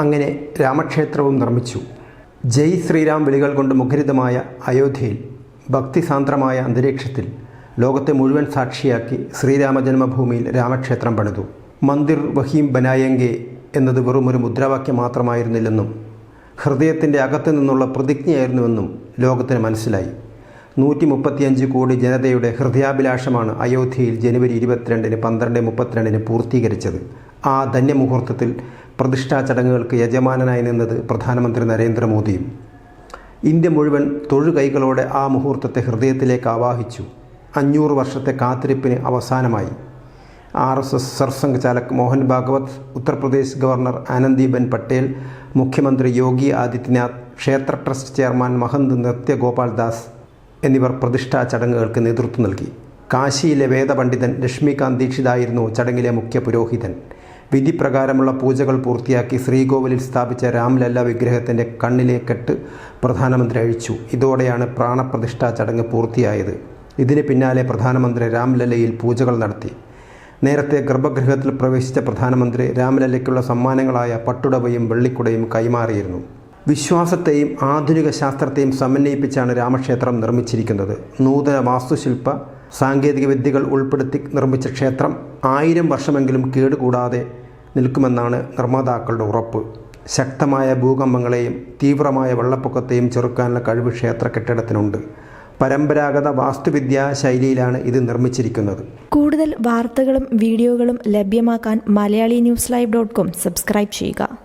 അങ്ങനെ രാമക്ഷേത്രവും നിർമ്മിച്ചു. ജയ് ശ്രീരാം വിളികൾ കൊണ്ട് മുഖരിതമായ അയോധ്യയിൽ ഭക്തിസാന്ദ്രമായ അന്തരീക്ഷത്തിൽ ലോകത്തെ മുഴുവൻ സാക്ഷിയാക്കി ശ്രീരാമജന്മഭൂമിയിൽ രാമക്ഷേത്രം പണിതു. മന്ദിർ വഹീം ബനായങ്കെ എന്നത് ഒരു മുദ്രാവാക്യം മാത്രമായിരുന്നില്ലെന്നും ഹൃദയത്തിന്റെ അകത്തു നിന്നുള്ള പ്രതിജ്ഞയായിരുന്നുവെന്നും ലോകത്തിന് മനസ്സിലായി. നൂറ്റി മുപ്പത്തിയഞ്ച് കോടി ജനതയുടെ ഹൃദയാഭിലാഷമാണ് അയോധ്യയിൽ ജനുവരി ഇരുപത്തിരണ്ടിന് പന്ത്രണ്ട് മുപ്പത്തിരണ്ടിന് പൂർത്തീകരിച്ചത്. ആ ധന്യമുഹൂർത്തത്തിൽ പ്രതിഷ്ഠാ ചടങ്ങുകൾക്ക് യജമാനനായി നിന്നത് പ്രധാനമന്ത്രി നരേന്ദ്രമോദിയും. ഇന്ത്യ മുഴുവൻ തൊഴുകൈകളോടെ ആ മുഹൂർത്തത്തെ ഹൃദയത്തിലേക്ക് ആവാഹിച്ചു. അഞ്ഞൂറ് വർഷത്തെ കാത്തിരിപ്പിന് അവസാനമായി. R S S Sarsanghchalak Mohan Bhagwat Uttar Pradesh governor Anandiben Patel മുഖ്യമന്ത്രി യോഗി ആദിത്യനാഥ് ക്ഷേത്ര ട്രസ്റ്റ് ചെയർമാൻ മഹന്ത് നൃത്യഗോപാൽ ദാസ് എന്നിവർ പ്രതിഷ്ഠാ ചടങ്ങുകൾക്ക് നേതൃത്വം നൽകി. കാശിയിലെ വേദപണ്ഡിതൻ ലക്ഷ്മികാന്ത് ദീക്ഷിതായിരുന്നു ചടങ്ങിലെ മുഖ്യ പുരോഹിതൻ. വിധിപ്രകാരമുള്ള പൂജകൾ പൂർത്തിയാക്കി ശ്രീകോവിലിൽ സ്ഥാപിച്ച രാംലല്ല വിഗ്രഹത്തിന്റെ കണ്ണിലെ കെട്ട് പ്രധാനമന്ത്രി അഴിച്ചു. ഇതോടെയാണ് പ്രാണപ്രതിഷ്ഠാ ചടങ്ങ് പൂർത്തിയായത്. ഇതിന് പിന്നാലെ പ്രധാനമന്ത്രി രാംലല്ലയിൽ പൂജകൾ നടത്തി. നേരത്തെ ഗർഭഗൃഹത്തിൽ പ്രവേശിച്ച പ്രധാനമന്ത്രി രാംലല്ലയ്ക്കുള്ള സമ്മാനങ്ങളായ പട്ടുടവയും വെള്ളിക്കുടയും കൈമാറിയിരുന്നു. വിശ്വാസത്തെയും ആധുനിക ശാസ്ത്രത്തെയും സമന്വയിപ്പിച്ചാണ് രാമക്ഷേത്രം നിർമ്മിച്ചിരിക്കുന്നത്. നൂതന വാസ്തുശില്പ സാങ്കേതിക വിദ്യകൾ ഉൾപ്പെടുത്തി നിർമ്മിച്ച ക്ഷേത്രം ആയിരം വർഷമെങ്കിലും കേടുകൂടാതെ നിൽക്കുമെന്നാണ് നിർമ്മാതാക്കളുടെ ഉറപ്പ്. ശക്തമായ ഭൂകമ്പങ്ങളെയും തീവ്രമായ വെള്ളപ്പൊക്കത്തെയും ചെറുക്കാനുള്ള കഴിവ് ക്ഷേത്ര കെട്ടിടത്തിനുണ്ട്. പരമ്പരാഗത വാസ്തുവിദ്യാ ശൈലിയിലാണ് ഇത് നിർമ്മിച്ചിരിക്കുന്നത്. കൂടുതൽ വാർത്തകളും വീഡിയോകളും ലഭ്യമാക്കാൻ Malayali news live dot com subscribe ചെയ്യുക.